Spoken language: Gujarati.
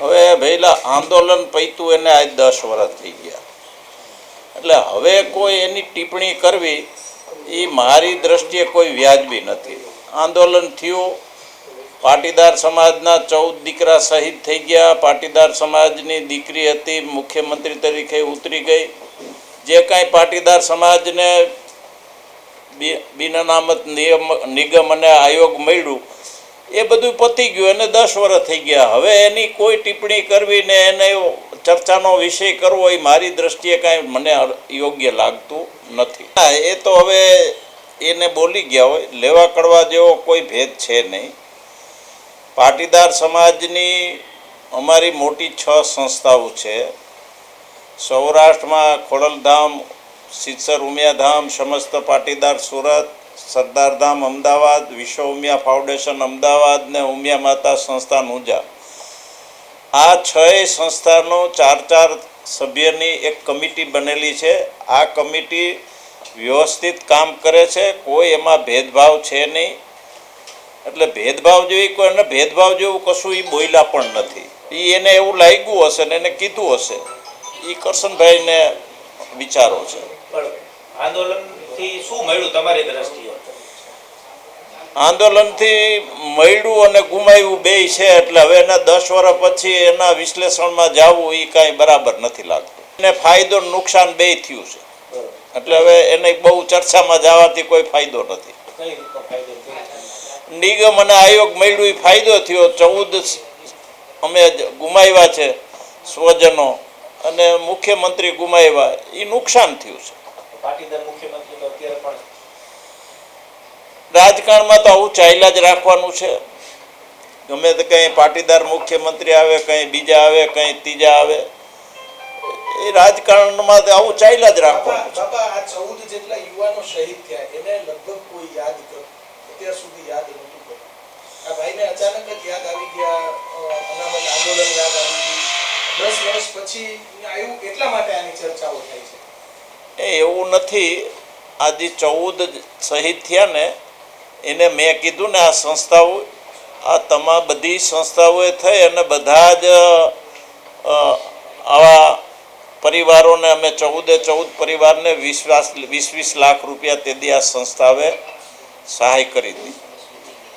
હવે ભઈલા, આંદોલન પૈતું એને આજ દસ વર્ષ થઈ ગયા. એટલે હવે કોઈ એની ટિપ્પણી કરવી, એ મારી દ્રષ્ટિએ કોઈ વ્યાજબી નથી. આંદોલન થયું, પાટીદાર સમાજના ચૌદ દીકરા શહીદ થઈ ગયા, પાટીદાર સમાજની દીકરી હતી, મુખ્યમંત્રી તરીકે ઉતરી ગઈ. જે કાંઈ પાટીદાર સમાજને બિન અનામત નિયમ, નિગમ અને આયોગ મળ્યું એ બધું પતી ગયું એને દસ વર્ષ થઈ ગયા. હવે એની કોઈ ટિપ્પણી કરવી ને એને ચર્ચાનો વિષય કરવો એ મારી દ્રષ્ટિએ કાંઈ મને યોગ્ય લાગતું નથી. હા, એ તો હવે એને બોલી ગયા હોય. લેવા કડવા જેવો કોઈ ભેદ છે નહીં. પાટીદાર સમાજની અમારી મોટી છ સંસ્થાઓ છે. સૌરાષ્ટ્રમાં ખોડલધામ, સિત્સર ઉમિયાધામ, સમસ્ત પાટીદાર સુરત સરદારધામ અમદાવાદ વિશ્વ ઉમિયા ફાઉન્ડેશન અમદાવાદ ને ઉમિયા માતા સંસ્થાન ઊંઝા. આ છ સંસ્થાનો ચાર ચાર સભ્યની એક કમિટી બનેલી છે. આ કમિટી વ્યવસ્થિત કામ કરે છે. કોઈ એમાં ભેદભાવ છે નહીં. એટલે ભેદભાવ જેવી કોઈ એને ભેદભાવ જેવું કશું એ બોલ્યા પણ નથી. એ એને એવું લાગ્યું હશે ને એને કીધું હશે. એ કરશનભાઈને વિચારો છે. આંદોલનથી શું મળ્યું તમારી દ્રષ્ટિએ? આંદોલનથી મળ્યું અને ગુમાવ્યું બે છે એટલે હવે એના દસ વર્ષ પછી એના વિશ્લેષણમાં જવું એ કાંઈ બરાબર નથી લાગતું. એને ફાયદો નુકસાન બે થયું છે. એટલે હવે એને બહુ ચર્ચામાં જવાથી કોઈ ફાયદો નથી? નિગમ અને આયોગ મળ્યું એ ફાયદો થયો. ચૌદ અમે ગુમાવ્યા છે સ્વજનો અને મુખ્યમંત્રી ગુમાવ્યા. એ નુકસાન થયું છે પાટીદાર મુખ્યમંત્રી તો અત્યારે પણ રાજકારણમાં તો આવું ચાલ્યા જ રાખવાનું છે. ગમે તે કંઈ પાટીદાર મુખ્યમંત્રી આવે કંઈ બીજા આવે કંઈ ત્રીજા આવે એ રાજકારણમાં તો આવું ચાલ્યા જ રાખવાનું છે. આ ચૌદ જેટલા યુવાનો શહીદ થયા એને લગભગ કોઈ યાદ કર અત્યાર સુધી યાદ નહોતું આ ભાઈને અચાનક જ યાદ આવી ગયા અનામત આંદોલન યાદ આવી દસ વર્ષ પછી આવ્યું એટલા માટે આની ચર્ચાઓ થાય છે? એ એવું નથી આજે ચૌદ શહીદ થયા ને એને મેં કીધું ને આ સંસ્થાઓ, આ તમામ બધી સંસ્થાઓએ થઈ અને બધા જ આવા પરિવારોને અમે ચૌદે ચૌદ પરિવારને વીસ વીસ વીસ લાખ રૂપિયા તે દી આ સંસ્થાએ સહાય કરી હતી